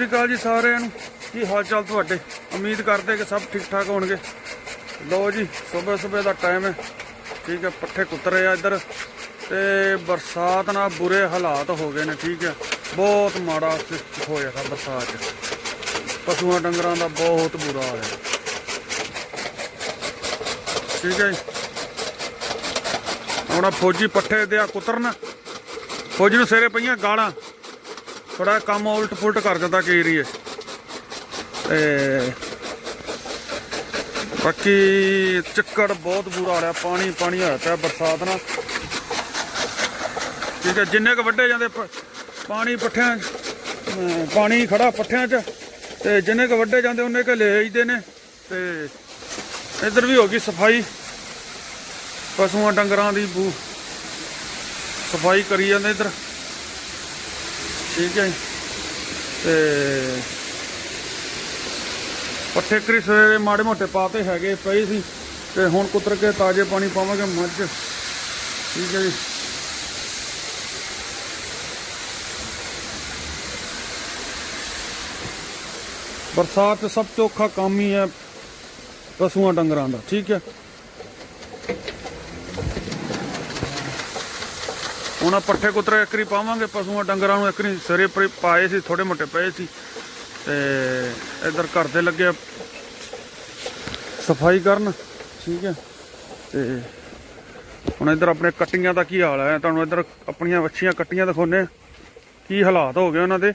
ਸਤਿ ਸ਼੍ਰੀ ਅਕਾਲ ਜੀ ਸਾਰਿਆਂ ਨੂੰ। ਕੀ ਹਾਲ ਚਾਲ ਤੁਹਾਡੇ? ਉਮੀਦ ਕਰਦੇ ਕਿ ਸਭ ਠੀਕ ਠਾਕ ਹੋਣਗੇ। ਲਓ ਜੀ, ਸਵੇਰ ਸਵੇਰ ਦਾ ਟਾਈਮ ਹੈ। ਠੀਕ ਹੈ, ਪੱਠੇ ਕੁੱਤਰੇ ਆ ਇੱਧਰ। ਤੇ ਬਰਸਾਤ ਨਾਲ ਬੁਰੇ ਹਾਲਾਤ ਹੋ ਗਏ ਨੇ, ਠੀਕ ਹੈ। ਬਹੁਤ ਮਾੜਾ ਸ- ਹੋਇਆ ਦਾ ਬਰਸਾਤ 'ਚ। ਪਸ਼ੂਆਂ ਡੰਗਰਾਂ ਦਾ ਬਹੁਤ ਬੁਰਾ ਹਾਲ ਹੈ। ਠੀਕ ਹੈ ਜੀ। ਹੁਣ ਫੌਜੀ ਪੱਠੇ ਦੇ ਆ ਕੁਤਰਨ। ਫੌਜੀ ਨੂੰ ਸਿਰੇ ਪਈਆਂ ਗਾਲਾਂ। ਥੋੜਾ ਕੰਮ ਉਲਟ ਫੁਲਟ ਕਰ ਦਿੰਦਾ ਕਈ ਏਰੀਏ ਤੇ ਬਾਕੀ ਚੱਕੜ ਬਹੁਤ ਬੁਰਾ ਹਾਲ ਹੈ ਪਾਣੀ ਪਾਣੀ ਹੋਇਆ ਪਿਆ ਬਰਸਾਤ ਨਾਲ। ਠੀਕ ਹੈ, ਜਿੰਨੇ ਕ ਵੱਡੇ ਜਾਂਦੇ, ਪ- ਪਾਣੀ ਪੱਠਿਆਂ ਪਾਣੀ ਖੜਾ ਪੱਠਿਆਂ 'ਚ, ਤੇ ਜਿੰਨੇ ਕ ਵੱਡੇ ਜਾਂਦੇ, ਉਹਨੇ ਕ ਲੈ ਆਈਦੇ ਨੇ। ਤੇ ਇੱਧਰ ਵੀ ਹੋ ਗਈ ਸਫ਼ਾਈ। ਪਸ਼ੂਆਂ, ਡੰਗਰਾਂ ਦੀ ਬੂ, ਸਫ਼ਾਈ ਕਰੀ ਜਾਂਦੇ ਇੱਧਰ। ਠੀਕ ਹੈ ਜੀ। ਤੇ ਪੱਠੇ ਕਰੀ ਸਵੇਰੇ ਮਾੜੇ ਮੋਟੇ ਪਾਤੇ ਹੈਗੇ ਪਏ ਸੀ। ਤੇ ਹੁਣ ਕੁਤਰ ਕੇ ਤਾਜ਼ੇ ਪਾਣੀ ਪਾਵਾਂਗੇ ਮੱਝ। ਠੀਕ ਹੈ ਜੀ। ਬਰਸਾਤ 'ਚ ਸਭ ਤੋਂ ਔਖਾ ਕੰਮ ਹੀ ਹੈ ਪਸ਼ੂਆਂ ਡੰਗਰਾਂ ਦਾ। ਠੀਕ ਹੈ। ਹੁਣ ਆਹ ਪੱਠੇ ਕੁਤਰੇ ਇੱਕਰੀ ਪਾਵਾਂਗੇ, ਪਸ਼ੂਆਂ ਡੰਗਰਾਂ ਨੂੰ ਇੱਕਰੀ ਸਿਰੇ ਪਾਏ ਸੀ ਥੋੜੇ ਮੋਟੇ ਪਏ ਸੀ। ਤੇ ਇੱਧਰ ਘਰ ਦੇ ਲੱਗੇ ਸਫ਼ਾਈ ਕਰਨ, ਠੀਕ ਹੈ ਤੇ ਹੁਣ ਇੱਧਰ ਆਪਣੇ ਕੱਟੀਆਂ ਦਾ ਕੀ ਹਾਲ ਹੈ? ਤੁਹਾਨੂੰ ਇੱਧਰ ਆਪਣੀਆਂ ਵੱਛੀਆਂ ਕੱਟੀਆਂ ਦਿਖਾਉਨੇ ਆ। ਕੀ ਹਾਲਾਤ ਹੋ ਗਏ ਉਹਨਾਂ ਦੇ?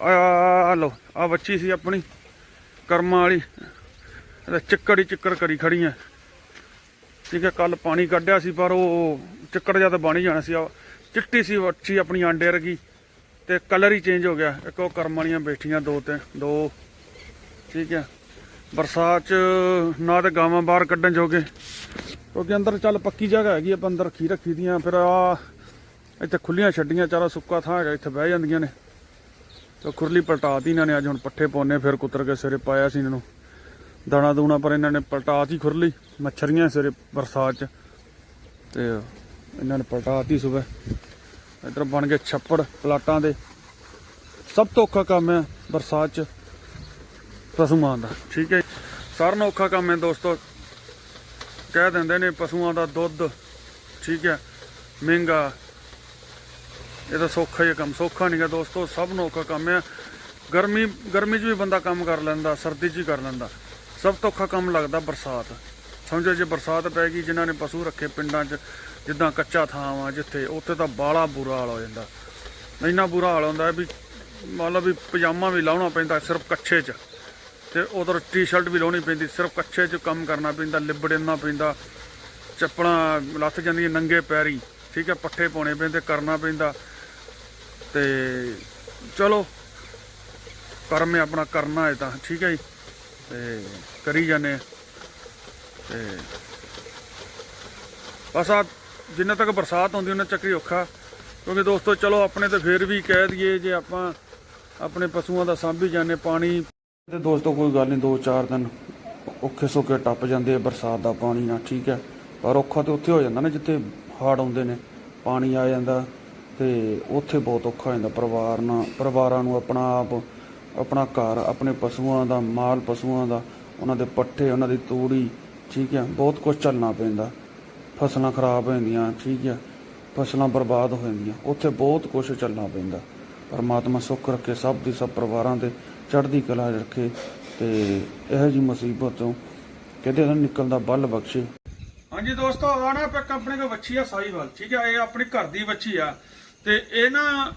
ਆ ਲੋ ਆ ਵੱਛੀ ਸੀ ਆਪਣੀ, ਕਰਮਾਂ ਵਾਲੀ। ਚਿੱਕੜ ਹੀ ਚਿੱਕੜ ਕਰੀ ਖੜੀ ਖੜੀਆਂ ਠੀਕ ਹੈ ਕੱਲ ਪਾਣੀ ਕੱਢਿਆ ਸੀ, ਪਰ ਉਹ ਚਿੱਕੜ ਜਿਹਾ ਤਾਂ ਬਣ ਹੀ ਜਾਣਾ ਸੀ। ਚਿੱਟੀ ਸੀ, ਵੱਛੀ ਆਪਣੀ ਆਂਡੇ ਵਰਗੀ। ਤੇ ਕਲਰ ਹੀ ਚੇਂਜ ਹੋ ਗਿਆ। ਇੱਕ ਉਹ ਕਰਮ ਵਾਲੀਆਂ ਬੈਠੀਆਂ, ਦੋ ਤੇ ਦੋ। ਠੀਕ ਹੈ। ਬਰਸਾਤ ਚ ਨਾ ਤੇ ਗਾਵਾਂ ਬਾਹਰ ਕੱਢਣ ਜੋਗੇ। ਕਿਉਂਕਿ ਅੰਦਰ ਚੱਲ ਪੱਕੀ ਜਗ੍ਹਾ ਹੈਗੀ, ਆਪਾਂ ਅੰਦਰ ਰੱਖੀ ਰੱਖੀ ਦੀਆਂ। ਫਿਰ ਆ ਇੱਥੇ ਖੁੱਲੀਆਂ ਛੱਡੀਆਂ, ਚਾਰਾ ਸੁੱਕਾ ਥਾਂ ਹੈਗਾ, ਇੱਥੇ ਬਹਿ ਜਾਂਦੀਆਂ ਨੇ। ਤੇ ਖੁਰਲੀ ਪਲਟਾਤੀ ਇਹਨਾਂ ਨੇ, ਅੱਜ ਹੁਣ ਪੱਠੇ ਪਾਉਣੇ ਫਿਰ ਕੁੱਤਰ ਕੇ ਸਿਰੇ ਪਾਇਆ ਸੀ ਇਹਨਾਂ ਨੂੰ। ਦਾਣਾ ਦੂਣਾ ਪਰ ਇਹਨਾਂ ਨੇ ਪਲਟਾਤੀ ਖੁਰਲੀ, ਮੱਛਰੀਆਂ ਸਵੇਰੇ ਬਰਸਾਤ ਚ। ਤੇ ਇਹਨਾਂ ਨੇ ਪਲਟਾਤੀ ਸਵੇਰ। ਇੱਧਰ ਬਣ ਗਏ ਛੱਪੜ ਪਲਾਟਾਂ ਦੇ। ਸਭ ਤੋਂ ਔਖਾ ਕੰਮ ਹੈ ਬਰਸਾਤ ਚ ਪਸ਼ੂਆਂ ਦਾ। ਠੀਕ ਹੈ ਸਾਰਿਆਂ ਨੂੰ ਔਖਾ ਕੰਮ ਹੈ ਦੋਸਤੋ। ਕਹਿ ਦਿੰਦੇ ਨੇ ਪਸ਼ੂਆਂ ਦਾ ਦੁੱਧ, ਠੀਕ ਹੈ, ਮਹਿੰਗਾ। ਇਹ ਤਾਂ ਸੌਖਾ ਹੀ ਕੰਮ। ਸੌਖਾ ਨਹੀਂਗਾ ਦੋਸਤੋ। ਸਭ ਨੂੰ ਔਖਾ ਕੰਮ ਹੈ ਗਰਮੀ ਗਰਮੀ 'ਚ ਵੀ ਬੰਦਾ ਕੰਮ ਕਰ ਲੈਂਦਾ, ਸਰਦੀ 'ਚ ਹੀ ਕਰ ਲੈਂਦਾ। ਸਭ ਤੋਂ ਔਖਾ ਕੰਮ ਲੱਗਦਾ ਬਰਸਾਤ। ਸਮਝੋ ਜੇ ਬਰਸਾਤ ਪੈ ਗਈ, ਜਿਨ੍ਹਾਂ ਨੇ ਪਸ਼ੂ ਰੱਖੇ ਪਿੰਡਾਂ 'ਚ, ਜਿੱਦਾਂ ਕੱਚਾ ਥਾਂ ਵਾ ਜਿੱਥੇ, ਉੱਥੇ ਤਾਂ ਬਾਲਾ ਬੁਰਾ ਹਾਲ ਹੋ ਜਾਂਦਾ। ਇੰਨਾ ਬੁਰਾ ਹਾਲ ਹੁੰਦਾ ਵੀ ਮੰਨ ਲਓ ਵੀ ਪਜਾਮਾ ਵੀ ਲਾਉਣਾ ਪੈਂਦਾ ਸਿਰਫ ਕੱਛੇ 'ਚ ਤੇ ਉਧਰ ਟੀ-ਸ਼ਰਟ ਵੀ ਲਾਉਣੀ ਪੈਂਦੀ, ਸਿਰਫ ਕੱਛੇ 'ਚ ਕੰਮ ਕਰਨਾ ਪੈਂਦਾ, ਲਿਬੜਨਾ ਪੈਂਦਾ, ਚੱਪਲਾਂ ਲੱਥ ਜਾਂਦੀਆਂ ਨੰਗੇ ਪੈਰੀ, ਠੀਕ ਹੈ, ਪੱਠੇ ਪਾਉਣੇ ਪੈਂਦੇ, ਕਰਨਾ ਪੈਂਦਾ। ਤੇ ਚਲੋ, ਕਰਮ ਹੈ ਆਪਣਾ, ਕਰਨਾ ਹੈ ਤਾਂ, ਠੀਕ ਹੈ ਜੀ। ਤੇ ਕਰੀ ਜਾਂਦੇ ਹਾਂ। ਤੇ ਬਸ ਆ ਜਿੰਨਾ ਤੱਕ ਬਰਸਾਤ ਹੁੰਦੀ, ਉਹਨਾਂ ਚੱਕਰੀ ਔਖਾ ਕਿਉਂਕਿ ਦੋਸਤੋ, ਚਲੋ ਆਪਣੇ ਤਾਂ ਫੇਰ ਵੀ ਕਹਿ ਦਈਏ, ਜੇ ਆਪਾਂ ਆਪਣੇ ਪਸ਼ੂਆਂ ਦਾ ਸਾਂਭੀ ਜਾਂਦੇ, ਪਾਣੀ ਤੇ ਦੋਸਤੋ ਕੋਈ ਗੱਲ ਨਹੀਂ ਦੋ ਚਾਰ ਦਿਨ ਔਖੇ ਸੌਖੇ ਟੱਪ ਜਾਂਦੇ ਆ, ਬਰਸਾਤ ਦਾ ਪਾਣੀ ਨਾਲ, ਠੀਕ ਹੈ ਪਰ ਔਖਾ ਤੇ ਉੱਥੇ ਹੋ ਜਾਂਦਾ ਨਾ, ਜਿੱਥੇ ਹਾੜ ਆਉਂਦੇ ਨੇ, ਪਾਣੀ ਆ ਜਾਂਦਾ ਤੇ ਉੱਥੇ ਬਹੁਤ ਔਖਾ ਹੋ ਜਾਂਦਾ, ਪਰਿਵਾਰ ਨਾਲ, ਪਰਿਵਾਰਾਂ ਨੂੰ ਆਪਣਾ ਆਪ ਆਪਣਾ ਘਰ, ਆਪਣੇ ਪਸ਼ੂਆਂ ਦਾ ਮਾਲ, ਪਸ਼ੂਆਂ ਦਾ, ਉਹਨਾਂ ਦੇ ਪੱਠੇ, ਉਹਨਾਂ ਦੀ ਤੂੜੀ, ਠੀਕ ਹੈ, ਬਹੁਤ ਕੁਝ ਚੱਲਣਾ ਪੈਂਦਾ। ਫਸਲਾਂ ਖਰਾਬ ਹੋ ਜਾਂਦੀਆਂ, ਠੀਕ ਹੈ, ਫਸਲਾਂ ਬਰਬਾਦ ਹੋ ਜਾਂਦੀਆਂ, ਉੱਥੇ ਬਹੁਤ ਕੁਝ ਚੱਲਣਾ ਪੈਂਦਾ। ਪਰਮਾਤਮਾ ਸੁੱਖ ਰੱਖੇ, ਸਭ ਦੀ ਸਭ ਪਰਿਵਾਰਾਂ ਦੇ ਚੜ੍ਹਦੀ ਕਲਾ ਰੱਖੇ ਤੇ ਇਹੋ ਜੀ ਮੁਸੀਬਤ ਤੋਂ ਕਿਤੇ ਨਾ ਨਿਕਲਣ ਬਲ ਬਖਸ਼ੇ। ਹਾਂਜੀ ਦੋਸਤੋ ਆਣਾ ਪਿਕ ਆਪਣੇ ਕੋ ਵੱਛੀ ਆ ਸਾਈਵਾਲ ਠੀਕ ਹੈ, ਇਹ ਆਪਣੀ ਘਰ ਦੀ ਵੱਛੀ ਆ ਤੇ ਇਹ ਨਾ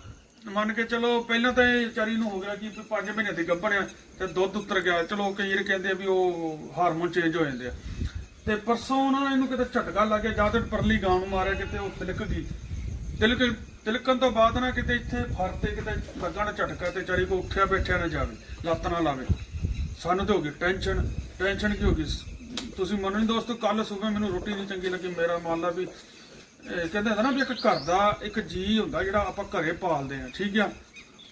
ਮੰਨ ਕੇ ਚਲੋ ਪਹਿਲਾਂ ਤਾਂ ਇਹ ਵਿਚਾਰੀ ਨੂੰ ਹੋ ਗਿਆ ਕਿ 5 ਮਹੀਨੇ ਦੀ ਗੱਭਣ ਆ ਤੇ ਦੁੱਧ ਉਤਰ ਗਿਆ। ਚਲੋ ਕਈ ਵਾਰ ਕਹਿੰਦੇ ਆ ਵੀ ਉਹ ਹਾਰਮੋਨ ਚੇਂਜ ਹੋ ਜਾਂਦੇ ਆ। ਤੇ ਪਰਸੋਂ ਉਹਨਾਂ ਨੇ ਇਹਨੂੰ ਕਿਤੇ ਝਟਕਾ ਲੱਗ ਗਿਆ, ਜਾਂ ਤੇ ਪਰਲੀ ਗਾਂ ਨੂੰ ਮਾਰਿਆ, ਕਿਤੇ ਉਹ ਤਿਲਕ ਗਈ। ਤਿਲਕ, ਤਿਲਕਣ ਤੋਂ ਬਾਅਦ ਨਾ ਕਿਤੇ ਇੱਥੇ ਫਰ ਤੇ ਕਿਤੇ ਲੱਗਾ ਨਾ ਝਟਕਾ ਤੇ ਚਾਰੀ ਕੋ ਉੱਠਿਆ ਬੈਠਿਆ ਨਾ ਜਾਵੇ, ਲੱਤ ਨਾ ਲਾਵੇ। ਸਾਨੂੰ ਤੇ ਹੋ ਗਈ ਟੈਨਸ਼ਨ। ਟੈਨਸ਼ਨ ਕੀ ਹੋ ਗਈ? ਤੁਸੀਂ ਮੰਨੋ ਨਹੀਂ ਦੋਸਤੋ ਕੱਲ ਸਵੇਰ ਮੈਨੂੰ ਰੋਟੀ ਨਹੀਂ ਚੰਗੀ ਲੱਗੀ, ਮੇਰਾ ਮੰਨ ਲਾ ਵੀ ਕਹਿੰਦੇ ਹੁੰਦਾ ਨਾ ਵੀ ਇੱਕ ਘਰ ਦਾ ਇੱਕ ਜੀ ਹੁੰਦਾ ਜਿਹੜਾ ਆਪਾਂ ਘਰੇ ਪਾਲਦੇ ਆ ਠੀਕ ਆ?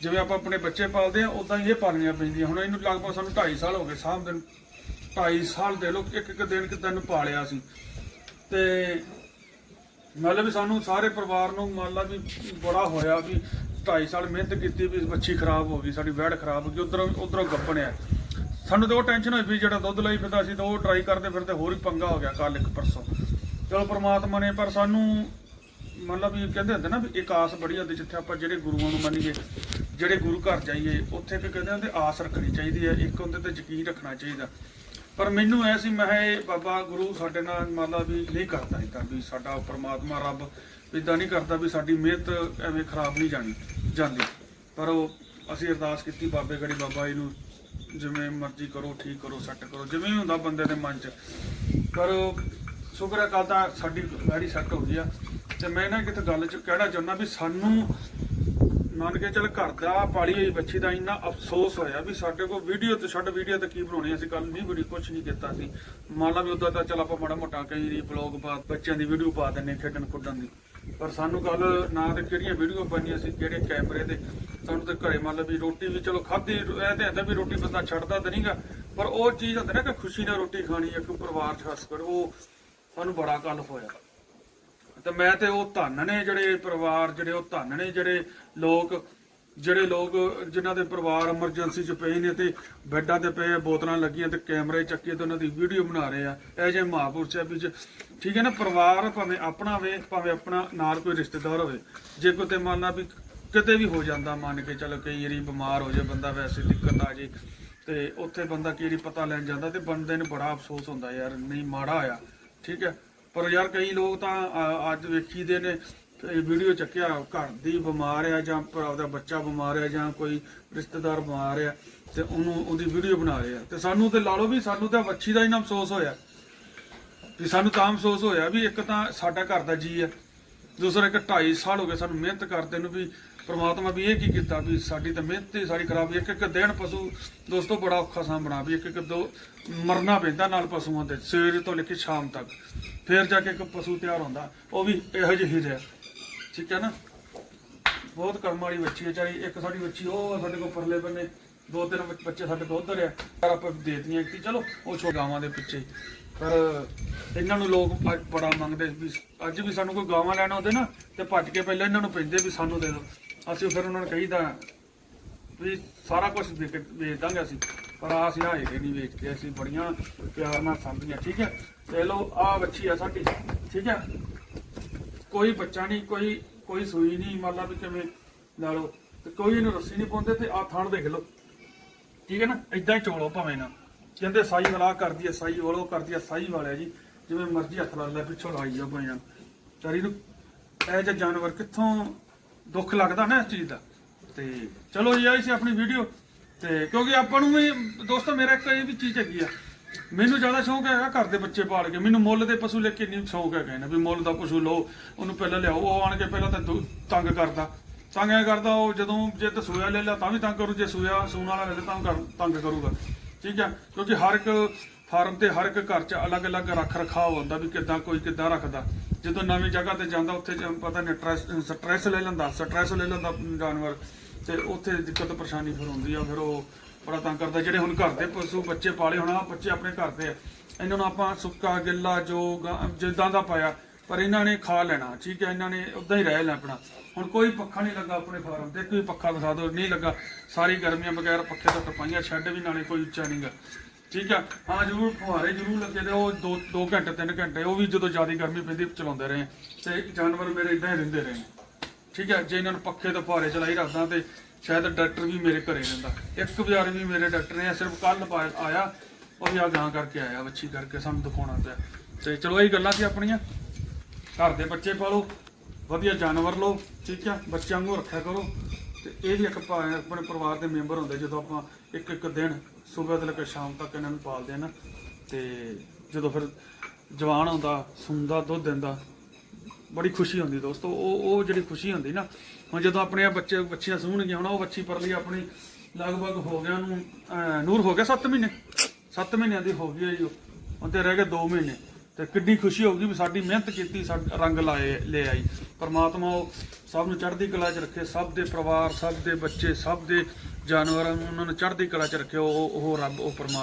ਜਿਵੇਂ ਆਪਾਂ ਆਪਣੇ ਬੱਚੇ ਪਾਲਦੇ ਆ ਉਦਾਂ ਹੀ ਇਹ ਪਾਲਣੀਆਂ ਪੈਂਦੀਆਂ। ਹੁਣ ਇਹਨੂੰ ਲਗਭਗ ਸਾਨੂੰ 2.5 ਸਾਲ ਹੋ ਗਏ ਸਾਹਮਣੇ 2.5 ਸਾਲ ਦੇ ਲੋਕ ਇੱਕ ਇੱਕ ਦਿਨ ਕਿਦਾਂ ਨੂੰ ਪਾਲਿਆ ਸੀ। ਤੇ ਮਤਲਬ ਵੀ ਸਾਨੂੰ ਸਾਰੇ ਪਰਿਵਾਰ ਨੂੰ ਮੰਨ ਲਾ ਵੀ ਬੜਾ ਹੋਇਆ ਵੀ 2.5 ਸਾਲ ਮਿਹਨਤ ਕੀਤੀ ਵੀ ਬੱਚੀ ਖਰਾਬ ਹੋ ਗਈ, ਸਾਡੀ ਵੈੜ ਖਰਾਬ ਹੋ ਗਈ, ਉਧਰੋਂ ਉਧਰੋਂ ਗੱਪਣਿਆ। ਸਾਨੂੰ ਤਾਂ ਉਹ ਟੈਨਸ਼ਨ ਹੋਈ ਵੀ ਜਿਹੜਾ ਦੁੱਧ ਲਈ ਫਿਰਦਾ ਸੀ ਤਾਂ ਉਹ ਟਰਾਈ ਕਰਦੇ ਫਿਰਦੇ ਹੋਰ ਹੀ ਪੰਗਾ ਹੋ ਗਿਆ ਕੱਲ ਇੱਕ ਪਰਸੋਂ। ਚਲੋ ਪ੍ਰਮਾਤਮਾ ਨੇ, ਪਰ ਸਾਨੂੰ ਮਤਲਬ ਵੀ ਕਹਿੰਦੇ ਹੁੰਦੇ ਨਾ ਵੀ ਇੱਕ ਆਸ ਬੜੀ ਹੁੰਦੀ ਜਿੱਥੇ ਆਪਾਂ ਜਿਹੜੇ ਗੁਰੂਆਂ ਨੂੰ ਮੰਨੀਏ, ਜਿਹੜੇ ਗੁਰੂ ਘਰ ਜਾਈਏ, ਉੱਥੇ ਕਿ ਕਹਿੰਦੇ ਹੁੰਦੇ ਆਸ ਰੱਖਣੀ ਚਾਹੀਦੀ ਹੈ, ਇੱਕ ਉਹਦੇ ਤੇ ਯਕੀਨ ਰੱਖਣਾ ਚਾਹੀਦਾ। ਪਰ ਮੈਨੂੰ ਐ ਸੀ, ਮੈਂ ਇਹ ਬਾਬਾ ਗੁਰੂ ਸਾਡੇ ਨਾਲ ਮਤਲਬ ਵੀ ਨਹੀਂ ਕਰਦਾ ਇਦਾਂ ਵੀ ਸਾਡਾ ਪਰਮਾਤਮਾ ਰੱਬ ਇਦਾਂ ਨਹੀਂ ਕਰਦਾ ਵੀ ਸਾਡੀ ਮਿਹਨਤ ਐਵੇਂ ਖਰਾਬ ਨਹੀਂ ਜਾਣੀ, ਜਾਂਦੀ। ਪਰ ਉਹ ਅਸੀਂ ਅਰਦਾਸ ਕੀਤੀ ਬਾਬੇ ਗੜੀ ਬਾਬਾ ਜੀ ਨੂੰ, ਜਿਵੇਂ ਮਰਜ਼ੀ ਕਰੋ, ਠੀਕ ਕਰੋ, ਸੈੱਟ ਕਰੋ, ਜਿਵੇਂ ਵੀ ਹੁੰਦਾ ਬੰਦੇ ਦੇ ਮਨ 'ਚ। ਪਰ ਸ਼ੁਕਰ ਹੈ ਕੱਲ ਤਾਂ ਸਾਡੀ ਗਾੜੀ ਸੈੱਟ ਹੋ ਗਈ ਆ। ਤੇ ਮੈਂ ਨਾ ਕਿਤੇ ਗੱਲ 'ਚ ਕਹਿਣਾ ਚਾਹੁੰਦਾ ਵੀ ਸਾਨੂੰ ਮੰਨ ਕੇ ਚੱਲ ਘਰ ਦਾ ਪਾਲੀ ਹੋਈ ਬੱਚੀ ਦਾ ਇੰਨਾ ਅਫਸੋਸ ਹੋਇਆ ਵੀ ਸਾਡੇ ਕੋਲ ਵੀਡੀਓ ਤੇ ਛੱਡ ਵੀਡੀਓ ਤੇ ਕੀ ਬਣਾਉਣੀ ਅਸੀਂ ਕੱਲ ਨਹੀਂ ਵੀਡੀਓ ਕੁਝ ਨਹੀਂ ਕੀਤਾ ਸੀ। ਮੰਨ ਲਾ ਵੀ ਉਦਾਂ ਤਾਂ ਚੱਲ ਆਪਾਂ ਮਾੜਾ ਮੋਟਾ ਕਈ ਰੀ ਬਲੌਗ ਪਾ ਬੱਚਿਆਂ ਦੀ ਵੀਡੀਓ ਪਾ ਦਿੰਨੇ ਖੇਡਣ ਖੁੱਡਣ ਦੀ। ਪਰ ਸਾਨੂੰ ਕੱਲ ਨਾ ਤੇ ਕਿਹੜੀਆਂ ਵੀਡੀਓ ਬਣੀਆਂ ਸੀ, ਕਿਹੜੇ ਕੈਮਰੇ ਤੇ। ਸਾਨੂੰ ਤੇ ਘਰੇ ਮੰਨ ਲਾ ਵੀ ਰੋਟੀ ਵੀ ਚਲੋ ਖਾਧੀ, ਇਹ ਤੇ ਹੁੰਦਾ ਵੀ ਰੋਟੀ ਬੰਦਾ ਛੱਡਦਾ ਤਾਂ ਨਹੀਂਗਾ ਪਰ ਉਹ ਚੀਜ਼ ਹੁੰਦੀ ਨਾ ਕਿ ਖੁਸ਼ੀ ਨਾਲ ਰੋਟੀ ਖਾਣੀ ਇੱਕ ਪਰਿਵਾਰ 'ਚ ਹੱਸ ਕਰ, ਉਹ ਸਾਨੂੰ ਬੜਾ ਕੱਲ ਹੋਇਆ। ਤੇ ਮੈਂ ਤੇ ਉਹ ਧੰਨ ਨੇ ਜਿਹੜੇ ਪਰਿਵਾਰ ਜਿਹੜੇ ਉਹ ਧੰਨ ਨੇ ਜਿਹੜੇ ਲੋਕ ਜਿਹੜੇ ਲੋਕ ਜਿਨ੍ਹਾਂ ਦੇ ਪਰਿਵਾਰ ਐਮਰਜੈਂਸੀ 'ਚ ਪਏ ਨੇ ਤੇ ਬੈੱਡਾਂ ਤੇ ਪਏ ਆ, ਬੋਤਲਾਂ ਲੱਗੀਆਂ ਤੇ ਕੈਮਰੇ ਚੱਕੇ ਤੇ ਉਹਨਾਂ ਦੀ ਵੀਡੀਓ ਬਣਾ ਰਹੇ ਆ। ਇਹ ਜੇ ਮਹਾਪੁਰਸ਼ ਆ ਵੀ ਜੇ- ਠੀਕ ਹੈ ਨਾ ਪਰਿਵਾਰ ਭਾਵੇਂ ਆਪਣਾ ਹੋਵੇ ਭਾਵੇਂ ਆਪਣਾ ਨਾਲ ਕੋਈ ਰਿਸ਼ਤੇਦਾਰ ਹੋਵੇ ਜੇ ਕੋਈ ਤੇ ਮੰਨ ਵੀ ਕਿਤੇ ਵੀ ਹੋ ਜਾਂਦਾ ਮੰਨ ਕੇ ਚੱਲ ਕਈ ਵਾਰੀ ਬਿਮਾਰ ਹੋ ਜਾਏ ਬੰਦਾ ਵੈਸੇ ਦਿੱਕਤ ਆ ਜੇ ਤੇ ਉੱਥੇ ਬੰਦਾ ਕਿਹੜੀ ਪਤਾ ਲੈਣ ਜਾਂਦਾ ਤੇ ਬੰਦੇ ਨੂੰ ਬੜਾ ਅਫਸੋਸ ਹੁੰਦਾ ਯਾਰ ਨਹੀਂ ਮਾੜਾ ਆਇਆ ਠੀਕ ਹੈ। ਪਰ ਯਾਰ ਕਈ ਲੋਕ ਤਾਂ ਅ, ਅੱਜ ਵੇਖੀਦੇ ਨੇ ਵੀਡੀਓ ਚੱਕਿਆ ਘਰ ਦੀ ਬਿਮਾਰ ਆ ਜਾਂ ਭਰਾ ਦਾ ਬੱਚਾ ਬਿਮਾਰ ਆ ਜਾਂ ਕੋਈ ਰਿਸ਼ਤੇਦਾਰ ਬਿਮਾਰ ਆ ਤੇ ਉਹਨੂੰ ਉਹਦੀ ਵੀਡੀਓ ਬਣਾ ਰਹੇ ਆ। ਤੇ ਸਾਨੂੰ ਤੇ ਲਾ ਲਓ ਵੀ ਸਾਨੂੰ ਤਾਂ ਵੱਛੀ ਦਾ ਹੀ ਨਾ ਅਫਸੋਸ ਹੋਇਆ। ਵੀ ਸਾਨੂੰ ਤਾਂ ਅਫਸੋਸ ਹੋਇਆ ਵੀ ਇੱਕ ਤਾਂ ਸਾਡਾ ਘਰ ਦਾ ਜੀ ਆ। ਦੂਸਰਾ ਇੱਕ 2.5 ਸਾਲ ਹੋ ਗਏ ਸਾਨੂੰ ਮਿਹਨਤ ਕਰਦੇ ਨੂੰ ਵੀ ਪ੍ਰਮਾਤਮਾ ਵੀ ਇਹ ਕੀ ਕੀਤਾ ਵੀ ਸਾਡੀ ਤਾਂ ਮਿਹਨਤ ਹੀ ਸਾਰੀ ਖਰਾਬ, ਇੱਕ ਇੱਕ ਦਿਨ ਪਸ਼ੂ ਦੋਸਤੋ ਬੜਾ ਔਖਾ ਸਾਂਭਣਾ, ਵੀ ਇੱਕ ਇੱਕ ਦੋ ਮਰਨਾ ਪੈਂਦਾ ਨਾਲ ਪਸ਼ੂਆਂ ਦੇ ਸਵੇਰ ਤੋਂ ਲੈ ਕੇ ਸ਼ਾਮ ਤੱਕ। ਫਿਰ ਜਾ ਕੇ ਇੱਕ ਪਸ਼ੂ ਤਿਆਰ ਹੁੰਦਾ, ਉਹ ਵੀ ਇਹੋ ਜਿਹੀ ਹੀ। ਰਿਹਾ ਠੀਕ ਹੈ ਨਾ? ਬਹੁਤ ਕਰਮ ਵਾਲੀ ਬੱਚੀ ਹੈ ਚਾਰੀ ਇੱਕ ਸਾਡੀ ਬੱਚੀ, ਉਹ ਸਾਡੇ ਕੋਲ ਪਰਲੇ ਬੰਨੇ, ਦੋ ਤਿੰਨ ਬੱਚੇ ਸਾਡੇ ਕੋਲ ਉਧਰ ਆ, ਪਰ ਆਪਾਂ ਦੇਤੀਆਂ ਕਿ ਚਲੋ, ਉਹ ਛੋ ਗਾਵਾਂ ਦੇ ਪਿੱਛੇ। ਪਰ ਇਹਨਾਂ ਨੂੰ ਲੋਕ ਅੱਜ ਬੜਾ ਮੰਗਦੇ, ਵੀ ਅੱਜ ਵੀ ਸਾਨੂੰ ਕੋਈ ਗਾਵਾਂ ਲੈਣ ਆਉਂਦੇ ਨਾ, ਤੇ ਭੱਜ ਕੇ ਪਹਿਲਾਂ ਇਹਨਾਂ ਨੂੰ ਪੈਂਦੇ ਵੀ ਸਾਨੂੰ ਦੇ ਦਿਓ। ਅਸੀਂ ਫਿਰ ਉਹਨਾਂ ਨੂੰ ਕਹੀਦਾ, ਵੀ ਸਾਰਾ ਕੁਝ ਵੇਚ ਦਾਂਗੇ ਅਸੀਂ, ਪਰ ਆ ਅਸੀਂ ਇਹ ਨਹੀਂ ਵੇਚਦੇ, ਅਸੀਂ ਬੜੀਆਂ ਪਿਆਰ ਨਾਲ ਸੰਭੀਆਂ ਠੀਕ ਹੈ? ਤੇ ਲਓ ਆ ਬੱਚੀ ਆ ਸਾਡੀ, ਠੀਕ ਹੈ? ਕੋਈ ਬੱਚਾ ਨਹੀਂ, ਕੋਈ ਕੋਈ ਸੂਈ ਨਹੀਂ, ਮੰਨ ਲਾ ਵੀ ਕਿਵੇਂ ਲਾ ਲਓ, ਤੇ ਕੋਈ ਇਹਨੂੰ ਰੱਸੀ ਨਹੀਂ ਪਾਉਂਦੇ, ਤੇ ਆ ਥਣ ਦੇਖ ਲਓ, ਠੀਕ ਹੈ ਨਾ? ਇਦਾਂ ਹੀ ਚੋਲੋ ਭਾਵੇਂ ਨਾ। ਕਹਿੰਦੇ ਸਾਈ ਵਾਲਾ ਕਰਦੀ ਐ ਸਾਈ ਵਾਲੋ ਕਰਦੀ ਐ ਸਾਈ ਵਾਲਿਆ ਜੀ, ਜਿਵੇਂ ਮਰਜ਼ੀ ਹੱਥ ਲਾ ਲੈ, ਪਿੱਛੋਂ ਲਾਈ ਜਾ ਭਾਵੇਂ ਚਾਰੀ ਨੂੰ, ਇਹ ਜਿਹਾ ਜਾਨਵਰ ਕਿੱਥੋਂ ਦੁੱਖ ਲੱਗਦਾ ਨਾ ਇਸ ਚੀਜ਼ ਦਾ। ਤੇ ਚਲੋ ਜੀ, ਆਈ ਸੀ ਆਪਣੀ ਵੀਡੀਓ। ਤੇ ਕਿਉਂਕਿ ਆਪਾਂ ਨੂੰ ਵੀ, ਦੋਸਤੋ, ਮੇਰਾ ਇੱਕ ਇਹ ਵੀ ਚੀਜ਼ ਹੈਗੀ ਆ। ਮੈਨੂੰ ਜ਼ਿਆਦਾ ਸ਼ੌਂਕ ਹੈਗਾ ਘਰ ਦੇ ਬੱਚੇ ਪਾਲ ਕੇ। ਮੈਨੂੰ ਮੁੱਲ ਦੇ ਪਸ਼ੂ ਲੈ ਕੇ ਨਹੀਂ ਸ਼ੌਂਕ ਹੈਗਾ ਨਾ ਵੀ ਮੁੱਲ ਦਾ ਪਸ਼ੂ ਲਓ, ਉਹਨੂੰ ਪਹਿਲਾਂ ਲਿਆਓ। ਉਹ ਆਣ ਕੇ ਪਹਿਲਾਂ ਤਾਂ ਦੁ- ਤੰਗ ਕਰਦਾ। ਤੰਗ ਐ ਕਰਦਾ, ਉਹ ਜਦੋਂ ਜੇ ਤਾਂ ਸੂਆ ਲੈ ਲਿਆ ਤਾਂ ਵੀ ਤੰਗ ਕਰੂ। ਜੇ ਸੂਆ ਸੂਣ ਵਾਲਾ ਲੈ ਲਿਆ ਤਾਂ ਕਰ- ਤੰਗ ਕਰੂਗਾ। ਠੀਕ ਹੈ ਕਿਉਂਕਿ ਹਰ ਇੱਕ ਫਾਰਮ ਤੇ ਹਰ ਇੱਕ ਘਰ 'ਚ ਅਲੱਗ-ਅਲੱਗ ਰੱਖ ਰਖਾਵ ਹੁੰਦਾ ਵੀ ਕਿੱਦਾਂ ਕੋਈ ਕਿੱਦਾਂ ਰੱਖਦਾ। ਜਦੋਂ ਨਵੀਂ ਜਗ੍ਹਾ ਤੇ ਜਾਂਦਾ, ਉੱਥੇ ਪਤਾ ਨਹੀਂ ਸਟ੍ਰੈਸ ਸਟ੍ਰੈਸ ਲੈ ਲੈਂਦਾ ਸਟ੍ਰੈਸ ਲੈ ਲੈਂਦਾ ਜਾਨਵਰ, ਤੇ ਉੱਥੇ ਦਿੱਕਤ, ਪਰੇਸ਼ਾਨੀ ਫਿਰ ਹੁੰਦੀ ਆ, ਫਿਰ ਉਹ ਬੜਾ ਤੰਗ ਕਰਦਾ। ਜਿਹੜੇ ਹੁਣ ਘਰ ਦੇ ਪਸ਼ੂ, ਬੱਚੇ ਪਾਲੇ ਹੋਣਾ ਬੱਚੇ ਆਪਣੇ ਘਰ ਦੇ ਆ। ਇਹਨਾਂ ਨੂੰ ਆਪਾਂ ਸੁੱਕਾ, ਗਿੱਲਾ, ਜੋ ਜਿੱਦਾਂ ਦਾ ਪਾਇਆ, ਪਰ ਇਹਨਾਂ ਨੇ ਖਾ ਲੈਣਾ, ਠੀਕ ਹੈ, ਇਹਨਾਂ ਨੇ ਉਦਾਂ ਹੀ ਰਹਿ ਲੈਣਾ। ਆਪਣਾ ਹੁਣ ਕੋਈ ਪੱਖਾ ਨਹੀਂ ਲੱਗਾ ਆਪਣੇ ਫਾਰਮ ਤੇ, ਕੋਈ ਪੱਖਾ ਦਿਖਾ ਦਿਓ, ਨਹੀਂ ਲੱਗਾ। ਸਾਰੀ ਗਰਮੀਆਂ ਬਗੈਰ ਪੱਖੇ ਤੋਂ ਟਪਾਈਆਂ ਛੱਡ ਵੀ ਨਾਲੇ ਕੋਈ ਉੱਚਾ ਨਹੀਂਗਾ ਠੀਕ ਆ? ਹਾਂ, ਜ਼ਰੂਰ, ਫੁਹਾਰੇ ਜ਼ਰੂਰ ਲੱਗੇ ਤੇ ਉਹ 2 2 ਘੰਟੇ 3 ਘੰਟੇ, ਉਹ ਵੀ ਜਦੋਂ ਜ਼ਿਆਦਾ ਗਰਮੀ ਪੈਂਦੀ, ਚਲਾਉਂਦੇ ਰਹੇ। ਤੇ ਜਾਨਵਰ ਮੇਰੇ ਇਦਾਂ ਹੀ ਰਹਿੰਦੇ ਰਹੇ। ਠੀਕ ਹੈ ਜੇ ਇਹਨਾਂ ਨੂੰ ਪੱਖੇ ਤੋਂ ਫੁਹਾਰੇ ਚਲਾਈ ਰੱਖਦਾ ਤੇ ਸ਼ਾਇਦ ਡਾਕਟਰ ਵੀ ਮੇਰੇ ਘਰੇ ਰਹਿੰਦਾ। ਇੱਕ ਬਾਜ਼ਾਰ ਵੀ ਮੇਰੇ ਡਾਕਟਰ ਨੇ ਸਿਰਫ ਕੱਲ ਆਇਆ, ਉਹ ਵੀ ਆ ਗਾਂ ਕਰਕੇ ਆਇਆ, ਵੱਛੀ ਕਰਕੇ ਸਾਨੂੰ ਦਿਖਾਉਣਾ ਪਿਆ। ਤੇ ਚਲੋ, ਇਹ ਗੱਲਾਂ ਸੀ ਆਪਣੀਆਂ। ਘਰ ਦੇ ਬੱਚੇ ਪਾਲੋ, ਵਧੀਆ ਜਾਨਵਰ ਲਓ, ਠੀਕ ਆ? ਬੱਚਿਆਂ ਨੂੰ ਰੱਖਿਆ ਕਰੋ। ਤੇ ਇਹ ਵੀ ਇੱਕ ਭਾ- ਆਪਣੇ ਪਰਿਵਾਰ ਦੇ ਮੈਂਬਰ ਹੁੰਦੇ, ਜਦੋਂ ਆਪਾਂ ਇੱਕ ਇੱਕ ਦਿਨ ਸਵੇਰ ਤੋਂ ਲੈ ਕੇ ਸ਼ਾਮ ਤੱਕ ਇਹਨਾਂ ਨੂੰ ਪਾਲਦੇ ਆ ਨਾ, ਤੇ ਜਦੋਂ ਫਿਰ ਜਵਾਨ ਹੁੰਦਾ ਸੁੰਦਾ, ਦੁੱਧ ਦਿੰਦਾ, ਬੜੀ ਖੁਸ਼ੀ ਹੁੰਦੀ ਦੋਸਤੋ, ਉਹ ਉਹ ਜਿਹੜੀ ਖੁਸ਼ੀ ਹੁੰਦੀ ਨਾ, ਹੁਣ ਜਦੋਂ ਆਪਣੇ ਆਹ ਬੱਚੇ ਬੱਚੀਆਂ ਸੂਣਗੀਆਂ, ਹੁਣ ਉਹ ਬੱਚੀ ਪਰਲੀ ਆਪਣੀ ਲਗਭਗ ਹੋ ਗਿਆ ਨੂੰ ਨੂਰ ਹੋ ਗਿਆ 7 ਮਹੀਨੇ? 7 ਮਹੀਨਿਆਂ ਦੀ ਹੋ ਗਈ ਹੈ ਜੀ ਉਹ ਹੁਣ ਤੇ ਰਹਿ ਗਏ 2 ਮਹੀਨੇ। ਤੇ ਕਿੱਡੀ ਖੁਸ਼ੀ ਹੋਊਗੀ ਵੀ ਸਾਡੀ ਮਿਹਨਤ ਕੀਤੀ, ਸਾਡਾ, ਰੰਗ ਲਾਏ, ਲੈ ਆਈ। ਪਰਮਾਤਮਾ ਉਹ ਸਭ ਨੂੰ ਚੜ੍ਹਦੀ ਕਲਾ 'ਚ ਰੱਖੇ, ਸਭ ਦੇ ਪਰਿਵਾਰ, ਸਭ ਦੇ ਬੱਚੇ, ਸਭ ਦੇ ਜਾਨਵਰਾਂ ਨੂੰ ਉਹਨਾਂ ਨੂੰ ਚੜ੍ਹਦੀ ਕਲਾ 'ਚ ਰੱਖੇ, ਉਹ ਉਹ ਰੱਬ, ਉਹ ਪਰਮਾਤਮਾ